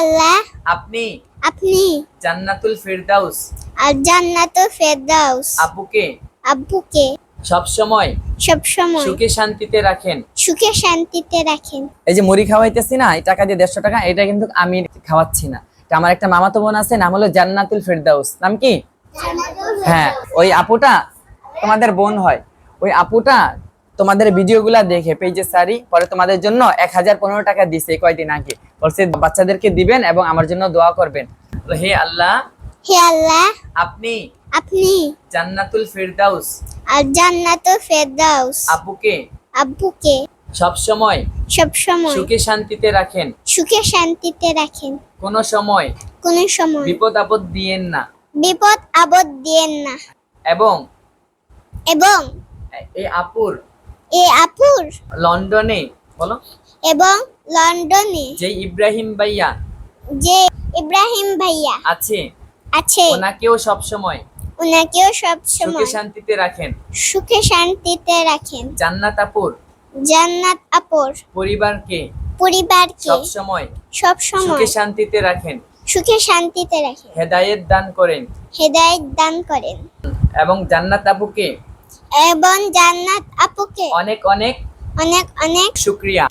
আল্লাহ। আপনি আপনি। জান্নাতুল ফিরদাউস। আর জান্নাতুল ফেরদাউস। আব্বুকে আব্বুকে সব সময় সব সময়। সুখে শান্তিতে রাখেন। সুখে শান্তিতে রাখেন। এই যে মুড়ি খাওয়াইতেছি না এই টাকা দিয়ে দেড়শো টাকা এটা কিন্তু আমি খাওয়াচ্ছি না। এটা আমার একটা মামাতো বোন আছে নাম হলো জান্নাতুল ফিরদাউস। নাম কি? হ্যাঁ ওই আপুটা তোমাদের বোন হয়। ওই আপুটা তোমাদের ভিডিওগুলা দেখে পেজে সারি পরে তোমাদের জন্য এক হাজার পনেরো টাকা দিছে কয়দিন আগে। বলছে বাচ্চাদেরকে দিবেন এবং আমার জন্য দোয়া করবেন। তো হে আল্লাহ হে আল্লাহ আপনি আপনি জান্নাতুল ফিরদাউস। আর জান্নাতুল ফেরদাউস। আপুকে আব্বুকে সব সময় সব সময় সুখে শান্তিতে রাখেন। সুখে শান্তিতে রাখেন। কোন সময় কোন সময় বিপদ আপদ দিয়েন না। বিপদ আপদ দিয়েন না। এবং এবং এই আপুর এ আপুর লন্ডনে বলো। এবং লন্ডনে। যে ইব্রাহিম ভাইয়া। যে ইব্রাহিম ভাইয়া। আছে। আছে। ওনাকেও সব সময় ওনাকেও সব সময় সুখে শান্তিতে রাখেন। সুখে শান্তিতে রাখেন। জান্নাত আপুর। জান্নাত আপুর। পরিবারকে পরিবারকে সব সময় সব সময় সুখে শান্তিতে রাখেন। সুখে শান্তিতে রাখেন। হেদায়েত দান করেন। হেদায়েত দান করেন। এবং জান্নাত আপুকে এবং জান্নাত আপুকে। অনেক অনেক অনেক অনেক শুক্রিয়া।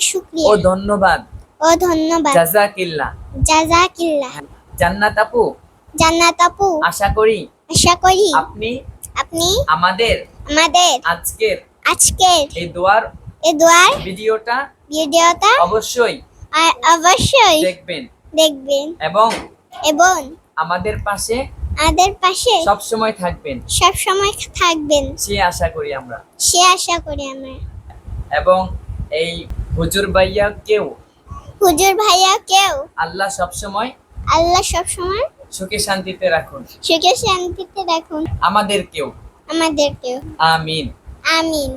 ও ধন্যবাদ। ও ধন্যবাদ। জাজাকিল্লা। জাজাকিল্লাহ জান্নাত আপু। জান্নাত আপু। আশা করি আশা করি আপনি আপনি আমাদের আমাদের আজকের আজকের এই দোয়ার এ দোয়ার ভিডিওটা ভিডিওটা অবশ্যই আর অবশ্যই দেখবেন। দেখবেন এবং এবং আমাদের পাশে আমাদের পাশে সব সময় থাকবেন। সব সময় থাকবেন। সে আশা করি আমরা। সে আশা করি আমরা। এবং এই হুজুর ভাইয়াকেও হুজুর ভাইয়া কেউ? আল্লাহ সব সময় আল্লাহ সব সময় সুখে শান্তিতে রাখুন। সুখে শান্তিতে রাখুন। আমাদেরকেও আমাদেরকেও আমিন। আমিন।